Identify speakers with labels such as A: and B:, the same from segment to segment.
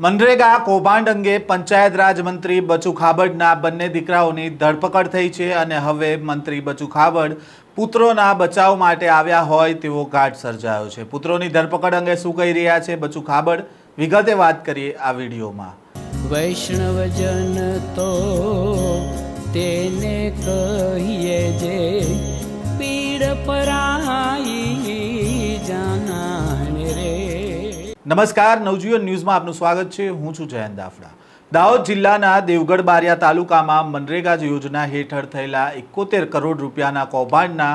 A: મનરેગા કૌભાંડ અંગે પંચાયત રાજ મંત્રી બચુ ખાબડના બંને દીકરાઓની ધરપકડ થઈ છે અને હવે મંત્રી બચુ ખાબડ પુત્રોના બચાવ માટે આવ્યા હોય તેવો ઘાટ સર્જાયો છે. પુત્રોની ધરપકડ અંગે શું કહી રહ્યા છે બચુ ખાબડ? વિગતે વાત કરીએ આ વિડીયોમાં.
B: વૈષ્ણવજન તો તેને કહીએ જે પીડ પરાઈ
A: નમસ્કાર, નવજીવન ન્યૂઝમાં આપનું સ્વાગત છે. હું છું જયંત દાફડા. દાહોદ જિલ્લાના દેવગઢ બારિયા તાલુકામાં મનરેગા યોજના હેઠળ થયેલા એકોતેર કરોડ રૂપિયાના કૌભાંડના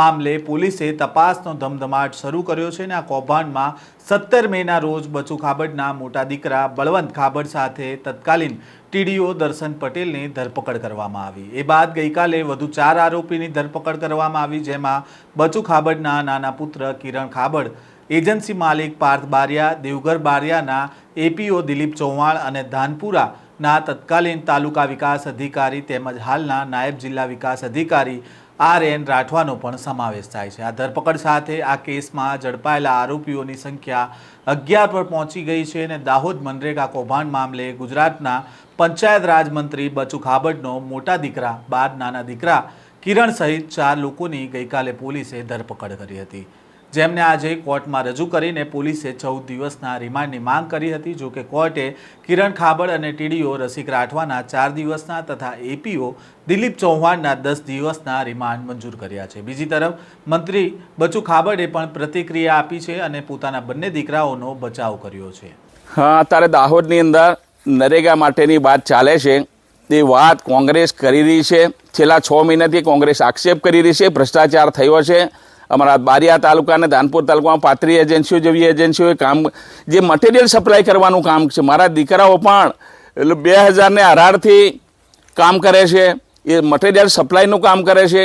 A: મામલે પોલીસે તપાસનો ધમધમાટ શરૂ કર્યો છે અને આ કૌભાંડમાં સત્તર મેના રોજ બચુ ખાબડના મોટા દીકરા બળવંત ખાબડ સાથે તત્કાલીન ટીડીઓ દર્શન પટેલની ધરપકડ કરવામાં આવી. એ બાદ ગઈકાલે વધુ ચાર આરોપીની ધરપકડ કરવામાં આવી, જેમાં બચુ ખાબડના નાના પુત્ર કિરણ ખાબડ એજન્સી માલિક પાર્થ બારિયા દેવગર બારિયાના એપીઓ દિલીપ ચૌહાણ અને ધાનપુરાના તત્કાલીન તાલુકા વિકાસ અધિકારી તેમજ હાલના નાયબ જિલ્લા વિકાસ અધિકારી આર એન રાઠવાનો પણ સમાવેશ થાય છે. આ ધરપકડ સાથે આ કેસમાં ઝડપાયેલા આરોપીઓની સંખ્યા અગિયાર પર પહોંચી ગઈ છે અને દાહોદ મનરેગા કૌભાંડ મામલે ગુજરાતના પંચાયત રાજ મંત્રી બચુ ખાબડનો મોટા દીકરા, બાર નાના દીકરા કિરણ સહિત ચાર લોકોની ગઈકાલે પોલીસે ધરપકડ કરી હતી. જેમને આજે કોર્ટમાં રજૂ કરીને પોલીસે ચૌદ દિવસના રિમાન્ડની માંગ કરી હતી. જો કે કોર્ટે કિરણ ખાબડ અને ટીડીઓ રસિક રાઠવાના ચાર દિવસના તથા એપીઓ દિલીપ ચૌહાણના દસ દિવસના રિમાન્ડ મંજૂર કર્યા છે. બીજી તરફ, મંત્રી બચુ ખાબડે પણ પ્રતિક્રિયા આપી છે અને પોતાના બંને દીકરાઓનો બચાવ કર્યો છે.
C: હા, અત્યારે દાહોદની અંદર નરેગા માટેની વાત ચાલે છે. તે વાત કોંગ્રેસ કરી રહી છે. છેલ્લા છ મહિનાથી કોંગ્રેસ આક્ષેપ કરી રહી છે. ભ્રષ્ટાચાર થયો છે. અમારા બારિયા તાલુકા અને ધાનપુર તાલુકામાં પાત્રી એજન્સીઓ જેવી એજન્સીઓએ કામ જે મટીરિયલ સપ્લાય કરવાનું કામ છે. મારા દીકરાઓ પણ એટલે બે હજારને અઢારથી કામ કરે છે. એ મટીરિયલ સપ્લાયનું કામ કરે છે.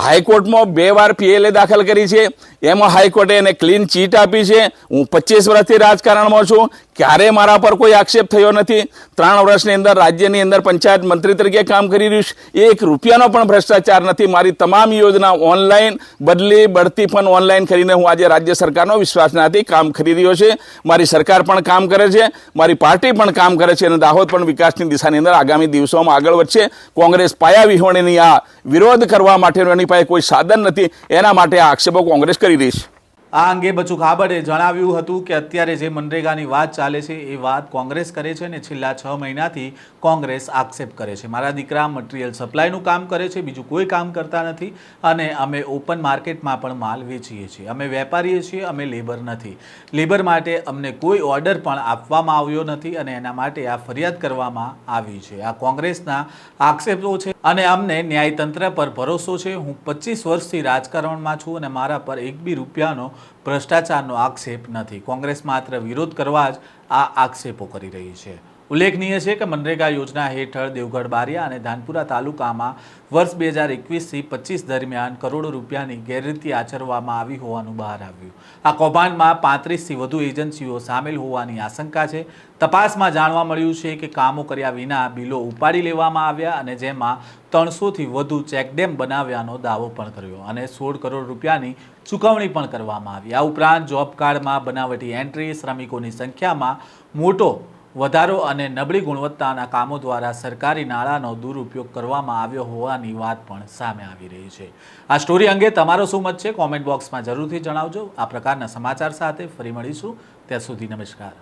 C: હાઈકોર્ટમાં બે વાર પીએલએ દાખલ કરી છે. એમાં હાઈકોર્ટે એને ક્લીન ચીટ આપી છે. હું પચીસ વર્ષથી રાજકારણમાં છું. ક્યારે મારા પર કોઈ આક્ષેપ થયો નથી? ત્રણ વર્ષની અંદર રાજ્યની અંદર પંચાયત મંત્રી તરીકે કામ કરી રહ્યું છે. એક રૂપિયાનો પણ ભ્રષ્ટાચાર નથી. મારી તમામ યોજના ઓનલાઈન બદલી, બઢતી પણ ઓનલાઈન કરીને હું આજે રાજ્ય સરકારનો વિશ્વાસનાથી કામ કરી રહ્યો છે. મારી સરકાર પણ કામ કરે છે. મારી પાર્ટી પણ કામ કરે છે અને દાહોદ પણ વિકાસની દિશાની અંદર આગામી દિવસોમાં આગળ વધશે. કોંગ્રેસ પાયા વિહોણીની આ વિરોધ કરવા માટેનું એની પાસે કોઈ સાધન નથી. એના માટે આ આક્ષેપો કોંગ્રેસ કરી રહી છે.
A: આ અંગે બચુ ખાબડે જણાવ્યું હતું કે અત્યારે જે મનરેગાની વાત ચાલે છે એ વાત કોંગ્રેસ કરે છે અને છેલ્લા છ મહિનાથી કોંગ્રેસ આક્ષેપ કરે છે. મારા દીકરા મટીરિયલ સપ્લાયનું કામ કરે છે, બીજું કોઈ કામ કરતા નથી અને અમે ઓપન માર્કેટમાં પણ માલ વેચીએ છીએ. અમે વેપારીએ છીએ, અમે લેબર નથી. લેબર માટે અમને કોઈ ઓર્ડર પણ આપવામાં આવ્યો નથી અને એના માટે આ ફરિયાદ કરવામાં આવી છે. આ કોંગ્રેસના આક્ષેપો છે અને અમને ન્યાયતંત્ર પર ભરોસો છે. હું પચીસ વર્ષથી રાજકારણમાં છું અને મારા પર એક બી રૂપિયાનો ભ્રષ્ટાચારનો આક્ષેપ નથી. કોંગ્રેસ માત્ર વિરોધ કરવા જ આ આક્ષેપો કરી રહી છે. ઉલ્લેખનીય છે કે મનરેગા યોજના હેઠળ દેવગઢ બારિયા અને ધાનપુરા તાલુકામાં વર્ષ બે હજાર એકવીસથી પચીસ દરમિયાન કરોડો રૂપિયાની ગેરરીતિ આચરવામાં આવી હોવાનું બહાર આવ્યું. આ કૌભાંડમાં પાંત્રીસથી વધુ એજન્સીઓ સામેલ હોવાની આશંકા છે. તપાસમાં જાણવા મળ્યું છે કે કામો કર્યા વિના બિલો ઉપાડી લેવામાં આવ્યા અને જેમાં ત્રણસોથી વધુ ચેકડેમ બનાવ્યાનો દાવો પણ કર્યો અને સોળ કરોડ રૂપિયાની ચૂકવણી પણ કરવામાં આવી. આ ઉપરાંત જોબ કાર્ડમાં બનાવટી એન્ટ્રી, શ્રમિકોની સંખ્યામાં મોટો વધારો અને નબળી ગુણવત્તાના કામો દ્વારા સરકારી નાણાંનો દુરુપયોગ કરવામાં આવ્યો હોવાની વાત પણ સામે આવી રહી છે. આ સ્ટોરી અંગે તમારો શું મત છે? કોમેન્ટ બોક્સમાં જરૂરથી જણાવજો. આ પ્રકારના સમાચાર સાથે ફરી મળીશું. ત્યાં સુધી નમસ્કાર.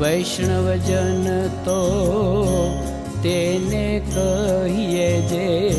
B: વૈષ્ણવજન તો તેને કહીએ જે